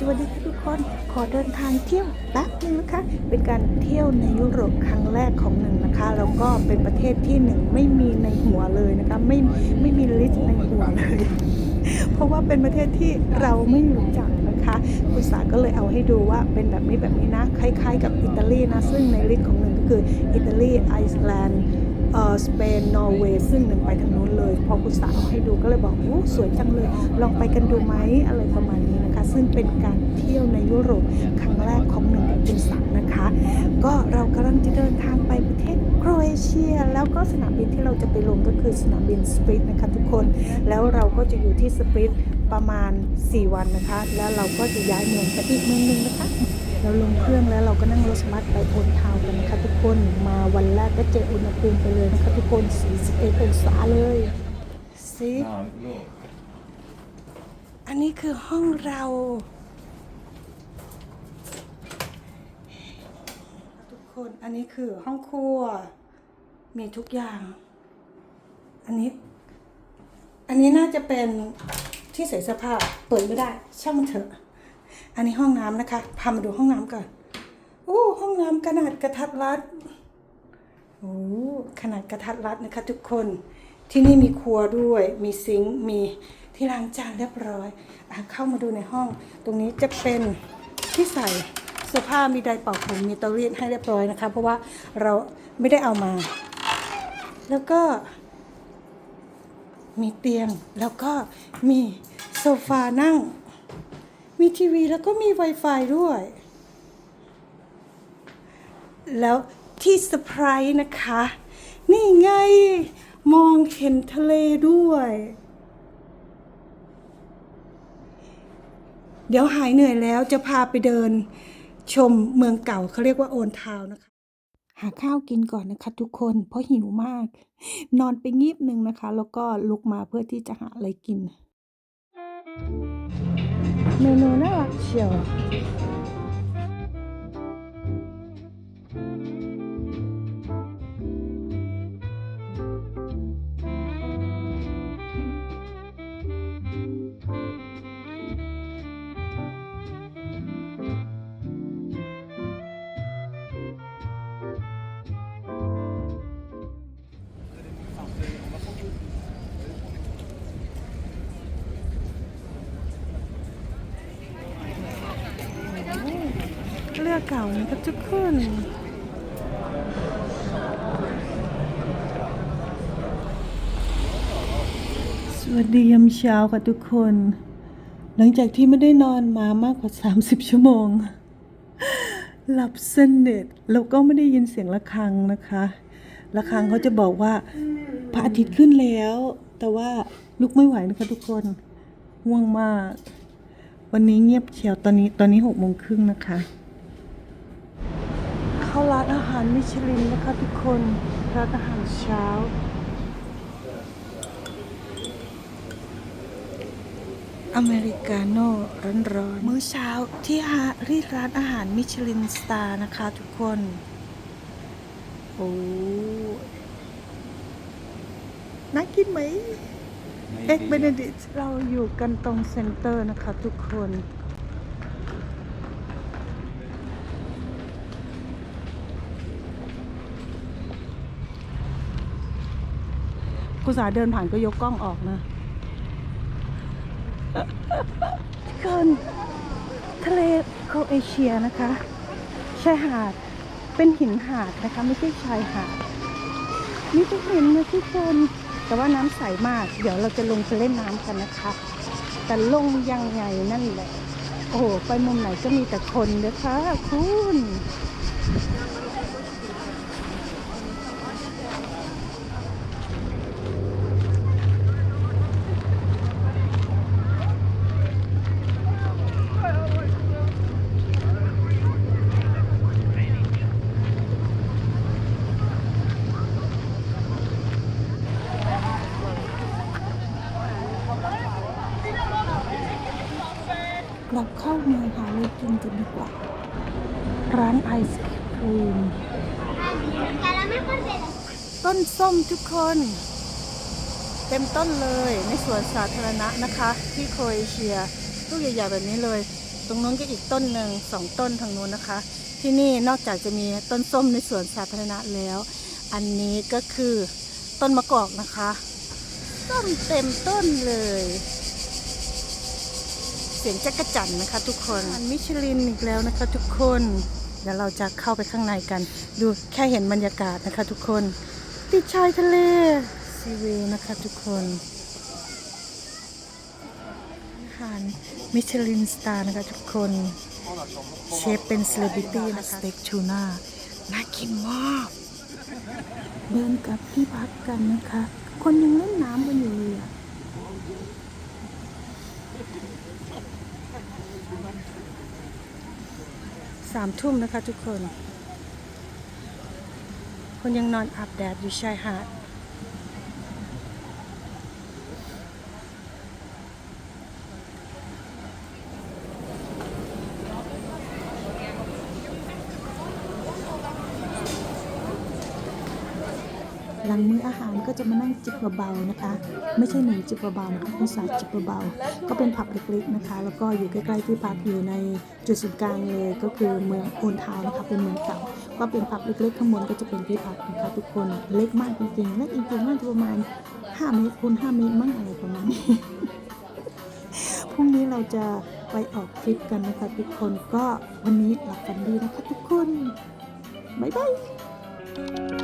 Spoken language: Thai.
สวัสดีค่ะทุกคน ขอเดินทางเที่ยวแป๊บนึงนะคะ เป็นการเที่ยวในยุโรปครั้งแรกของหนึ่งนะคะ แล้วก็เป็นประเทศที่หนึ่งไม่มีในหัวเลยนะคะ ไม่ไม่มีลิสต์ในหัวเลย เพราะว่าเป็นประเทศที่เราไม่รู้จักนะคะคุณสาก็เลยเอาให้ดูว่าเป็นแบบนี้แบบนี้นะ คล้ายๆ กับอิตาลีนะ ซึ่งในลิสต์ของหนึ่งก็คืออิตาลีไอซ์แลนด์เออสเปน นอร์เวย์ ซึ่งหนึ่งไปทางนู้นเลย พอคุณสาวเอาให้ดูก็เลยบอกโอ้สวยจังเลย ลองไปกันดูไหมอะไรประมาณนี้นะ ซึ่งเป็นการเที่ยวในยุโรปครั้งแรกของหนึ่งกับคุณสาวนะคะ ก็เรากำลังจะเดินทางไปประเทศโครเอเชีย แล้วก็สนามบินที่เราจะไปลงก็คือสนามบินสปริตนะคะทุกคน แล้วเราก็จะอยู่ที่สปริตประมาณ 4 วันนะคะ แล้วเราก็จะย้ายเมืองไปอีกเมืองหนึงนะคะเราลงเครื่องแล้วเราก็นั่งรถสมาร์ทไปโอนทาวน์กันนะคะทุกคนมาวันแรกก็เจออุณหภูมิไปเลยนะคะทุกคน 41องศาเลยสิ No, look. อันนี้คือห้องเรา ทุกคนอันนี้คือห้องครัว มีทุกอย่าง อันนี้ อันนี้น่าจะเป็นที่ใส่เสื้อผ้าเปิดไม่ได้ ช่างมันเถอะ อันนี้ห้องน้ำนะคะพามาดูห้องน้ำก่อนโอ้ห้องน้ำขนาดกระทัดรัดโอ้ขนาดกระทัดรัดนะคะ ทุกคนที่นี่มีครัวด้วย มีซิงค์มี ที่ล้างจานเรียบร้อยอเข้ามาดูในห้อง ตรงนี้จะเป็นที่ใส่เสื้อผ้ามีไดร์เป่าผมมีเตารีดให้เรียบร้อยนะคะ เพราะว่าเราไม่ได้เอามา แล้วก็ มีเตียงแล้วก็มีโซฟานั่ง มีทีวีแล้วก็มี Wi-Fi ด้วย แล้วที่เซอร์ไพรส์นะคะ นี่ไงมองเห็นทะเลด้วย เดี๋ยวหายเหนื่อยแล้วจะพาไปเดิน ชมเมืองเก่าเขาเรียกว่าโอนทาวน์นะคะ หาข้าวกินก่อนนะคะทุกคนเพราะหิวมาก นอนไปงีบหนึ่งนะคะ แล้วก็ลุกมาเพื่อที่จะหาอะไรกิน เมนูน่ารักเชียว เก่านะครับทุกคนสวัสดียามเช้าค่ะทุกคน หลังจากที่ไม่ได้นอนมามากกว่า 30 ชั่วโมง หลับสนิทแล้วก็ไม่ได้ยินเสียงะระฆังนะคะระฆังเขาจะบอกว่าพระอาทิตย์ขึ้นแล้ว แต่ว่าลุกไม่ไหวนะคะทุกคนง่วงมากวันนี้เงียบเชียวตอนนี้ตอนนี้หกโมงครึ่งนะคะ เข้าร้านอาหารมิชลินนะคะทุกคนร้านอาหารเช้า อเมริกาโน่ร้อนๆมื้อเช้าที่ฮาที่ร้านอาหารมิชลินสตาร์นะคะทุกคนโอ้น่ากินไหมเอ็กเบเนดิตเราอยู่กันตรงเซ็นเตอร์นะคะทุกคน กูสาเดินผ่านก็ยกกล้องออกนะเกินทะเลโครเอเชียนะคะชายหาดเป็นหินหาดนะคะ ไม่ใช่ชายหาดนี่จะเห็นนะทุกคนแต่ว่าน้ำใสมาก เดี๋ยวเราจะลงไปเล่นน้ำกันนะคะ แต่ลงยังไงนั่นแหละ โอ้โห ไปมุมไหนก็มีแต่คนนะคะคุณ กลับเข้าเมืองหาอะไรกินกันดีกว่า ร้านไอศครีม ต้นส้มทุกคน เต็มต้นเลยในสวนสาธารณะนะคะ ที่โครเอเชียลูกใหญ่ๆแบบนี้เลย ตรงนู้นก็อีกต้นหนึ่งสองต้นทางนู้นนะคะ ที่นี่นอกจากจะมีต้นส้มในสวนสาธารณะแล้ว อันนี้ก็คือต้นมะกอกนะคะส้มเต็มต้นเลย เสียงจักรจันนะคะ ทุกคนอันมิชลินอีกแล้วนะคะ ทุกคนเดี๋ยวเราจะเข้าไปข้างในกัน ดูแค่เห็นบรรยากาศนะคะ ทุกคน ติดชายทะเลซีวิวนะคะทุกคนอาหารมิชลินสตาร์นะคะทุกคนเชฟเป็นเซเลบริตี้นะคะสเต็กชูน่าน่ากินมากเดินกลับที่พักกันนะคะ คนยังเล่นน้ำกันอยู่เลยอะ สามทุ่มนะคะทุกคน คนยังนอนอาบแดดอยู่ชายหาด หลังมื้ออาหารก็จะมานั่งจิบเบาๆนะคะ ไม่ใช่หนึ่งจิบเบาๆนะคะคุณสาจิบเบาๆก็เป็นผับเล็กๆนะคะ แล้วก็อยู่ใกล้ๆที่พักอยู่ในจุดศูนย์กลางเลยก็คือเมืองโอนทาวนะคะเป็นเมืองเก่าก็เป็นผับเล็กๆข้างบนก็จะเป็นที่พักนะคะทุกคนเล็กมากจริงๆเล็กจริงๆน่าจะประมาณ5เมตรคูณ5เมตรมั้งอะไรประมาณนี้พรุ่งนี้เราจะไปออกทริปกันนะคะทุกคนก็วันนี้หลับฝันดีนะคะทุกคนบ๊ายบาย